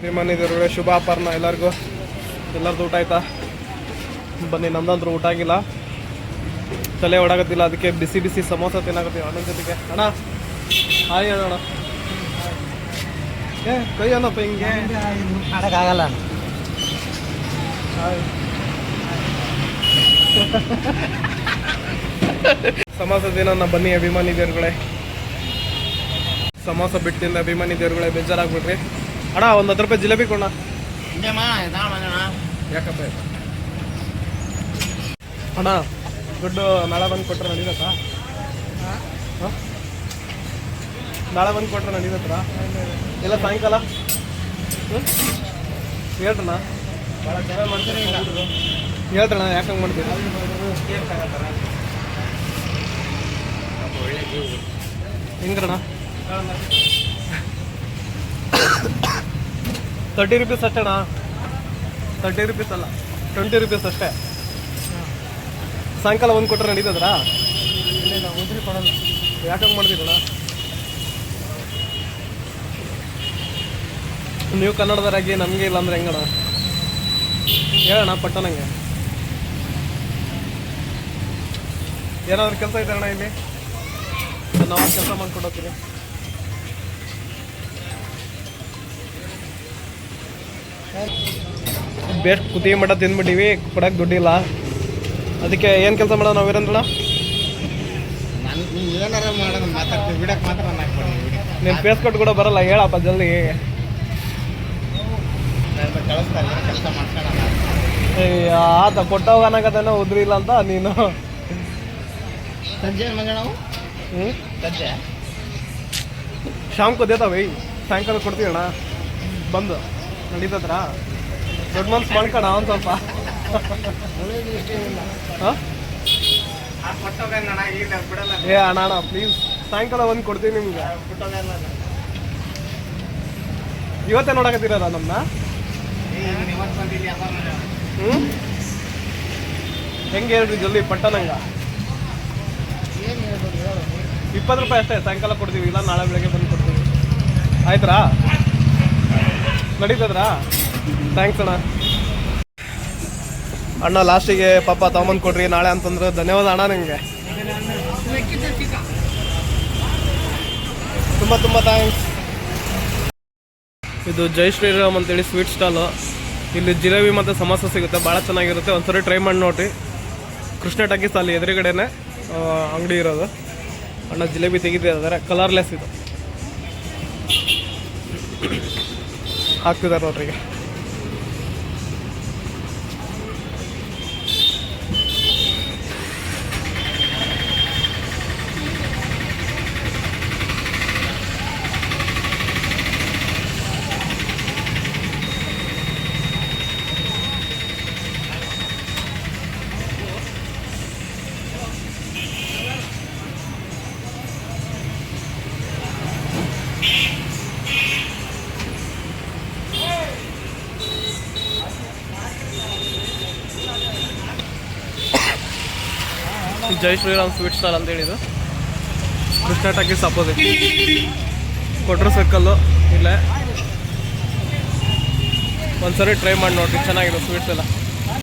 ಅಭಿಮಾನಿದವ್ರಿಗೆ ಶುಭ ಅಪರ್ಣ ಎಲ್ಲರಿಗೂ. ಎಲ್ಲರದ್ದು ಊಟ ಆಯ್ತಾ? ಬನ್ನಿ ನಮ್ದಂದ್ರೂ ಊಟ ಆಗಿಲ್ಲ. ತಲೆ ಓಡಾಗತ್ತಿಲ್ಲ ಅದಕ್ಕೆ ಬಿಸಿ ಬಿಸಿ ಸಮೋಸ ತಿನ್ನಾಗತ್ತೀವಿ ಅಣ್ಣನ ಜೊತೆಗೆ. ಅಣ್ಣ ಹಾಯ್ ಅಣ್ಣ ಏ ಕೈ ಅಣ್ಣಪ್ಪ ಹಿಂಗೆ. ಆಗಲ್ಲ ಹಾಯ್. ಸಮೋಸ ದಿನ ಬನ್ನಿ ಅಭಿಮಾನಿ ದೇವ್ರುಗಳೇ ಸಮೋಸ ಬಿಟ್ಟಿಂದ ಅಭಿಮಾನಿ ದೇವ್ರುಗಳೇ ಬೇಜಾರಾಗ್ಬಿಟ್ರಿ ಅಣ್ಣ ಒಂದು ಹತ್ತು ರೂಪಾಯಿ ಜಿಲೇಬಿ ಕೊಡ ಯಾಕಪ್ಪ? ಅಣ್ಣ ದುಡ್ಡು ನಾಳೆ ಬಂದು ಕೊಟ್ಟರೆ ನಡೀತತ್ತಾ ಹಾಂ? ನಾಳೆ ಬಂದು ಕೊಟ್ಟರೆ ನಡೀತತ್ರ ಇಲ್ಲ ಸಾಯಂಕಾಲ? ಹೇಳ್ತಣ್ಣ ಹೇಳ್ರಣ್ಣ. ಭಾಳ ಚೆನ್ನಾಗಿ ಮಾಡ್ತೀರಿ ಹೇಳ್ರಣ್ಣ ಯಾಕಂಗೆ ಮಾಡ್ತೀರಿ? ಹೆಂಗ್ರಣ್ಣ? ತರ್ಟಿ ರುಪೀಸ್ ಅಷ್ಟೇ ಅಣ್ಣ ತರ್ಟಿ ರುಪೀಸ್ ಅಲ್ಲ. ಟ್ವೆಂಟಿ ರುಪೀಸ್ ಅಷ್ಟೇ. ಸಾಯಂಕಾಲ ಒಂದು ಕೊಟ್ಟರೆ ನಡೀತದ್ರಾ ಇಲ್ಲ ಉದ್ರಿ ಕೊಡಲ್ಲ. ಯಾಕಂಗೆ ಮಾಡ್ತೀರಣ್ಣ ನೀವು ಕನ್ನಡದವರಾಗಿ ನಮಗೆ ಇಲ್ಲ ಅಂದ್ರೆ ಹೆಂಗಣ ಹೇಳೋಣ ಪಟ್ಟ ಹಂಗೆ ಏನಾದ್ರು ಕೆಲಸ ಇದೆ ಅಣ್ಣ ಇಲ್ಲಿ? ನಾವು ಕೆಲಸ ಮಾಡ್ಕೊಂಡು ಬೇಸ್ಟ್ ಕುದಿ ಮಠ ತಿಂದ್ಬಿಟ್ಟಿವಿ ಕೊಡಕ್ಕೆ ದುಡ್ಡಿಲ್ಲ. ಅದಕ್ಕೆ ಏನು ಕೆಲಸ ಮಾಡೋಣ ನಾವು ವೀರೇಂದ್ರ ಏನಾರ ಮಾತಾಡ್ತೀವಿ ಬಿಡಕ್ಕೆ ಮಾತ್ರ ನಾನು ಫೇಸ್ ಕಟ್ ಕೂಡ ಬರಲ್ಲ ಹೇಳಪ್ಪ ಜಲ್ದಿ. ಆತ ಕೊಟ್ಟವಾಗ ಅನ್ನಕತ್ತೇನೋ ಉದ್ರಿ ಇಲ್ಲ ಅಂತ ನೀನು. ಸಂಜೆ ಏನು ಮಗ ನಾವು? ಹ್ಞೂ ಸಂಜೆ ಶಾಮ್ ದೇತಾವೆ ಸಾಯಂಕಾಲ ಕೊಡ್ತೀವಣ್ಣ ಬಂದು. ನಡೀತತ್ರ ದೊಡ್ಡ ಮನ್ಸು ಮಾಡ್ಕೋಣ ಒಂದು ಸ್ವಲ್ಪ. ಏ, ಅಣ್ಣ ಪ್ಲೀಸ್ ಸಾಯಂಕಾಲ ಒಂದು ಕೊಡ್ತೀನಿ ನಿಮ್ಗೆ. ಇವತ್ತೇ ನೋಡಕತ್ತೀರಲ್ಲ ನಮ್ಮನ್ನ. ಹ್ಞೂ ಹೆಂಗೆ ಹೇಳ್ರಿ ಜಲ್ದಿ ಪಟ್ಟಣಂಗ ಇಪ್ಪತ್ತು ರೂಪಾಯಿ ಅಷ್ಟೇ, ಸಾಯಂಕಾಲ ಕೊಡ್ತೀವಿ, ಇಲ್ಲ ನಾಳೆ ಬೆಳಗ್ಗೆ ಬಂದು ಕೊಡ್ತೀವಿ. ಆಯ್ತರಾ? ನಡೀತದ್ರಾ? ಥ್ಯಾಂಕ್ಸ್ ಅಣ್ಣ. ಅಣ್ಣ ಲಾಸ್ಟಿಗೆ ಪಾಪ ತಗೊಂಬಂದು ಕೊಡ್ರಿ, ನಾಳೆ ಅಂತಂದ್ರೆ ಧನ್ಯವಾದ ಅಣ್ಣ ನಿಮಗೆ. ತುಂಬ ತುಂಬ ಥ್ಯಾಂಕ್ಸ್ ಇದು ಜೈ ಶ್ರೀರಾಮ್ ಅಂತೇಳಿ ಸ್ವೀಟ್ ಸ್ಟಾಲು ಇಲ್ಲಿ ಜಿಲೇಬಿ ಮತ್ತು ಸಮೋಸ ಸಿಗುತ್ತೆ, ಭಾಳ ಚೆನ್ನಾಗಿರುತ್ತೆ. ಒಂದ್ಸರಿ ಟ್ರೈ ಮಾಡಿ ನೋಡ್ರಿ. ಕೃಷ್ಣ ಟಾಕೀಸ್ ಅಲ್ಲಿ ಎದುರುಗಡೆನೆ ಅಂಗಡಿ ಇರೋದು. ಅಣ್ಣ, ಜಿಲೇಬಿ ತೆಗಿತಿದ್ದಾರೆ ಕಲರ್ಲೆಸ್ ಇದು. ಹಾಕ್ತಿದ್ದಾರೆ ನೋಡ್ರಿ ಈಗ ಜೈ ಶ್ರೀರಾಮ್, ಸ್ವೀಟ್ ಸ್ಟಾಲ್ ಅಂತ ಹೇಳಿದ್ದು. ಕೃಷ್ಣ ಟಾಕೀಸ್ ಅಪೋಸಿಟ್ ಕೊಟ್ರು ಸರ್ಕಲ್ಲು ಇಲ್ಲೇ. ಒಂದ್ಸರಿ ಟ್ರೈ ಮಾಡಿ ನೋಡ್ರಿ, ಚೆನ್ನಾಗಿದೆ ಸ್ವೀಟ್ಸ್ ಎಲ್ಲ.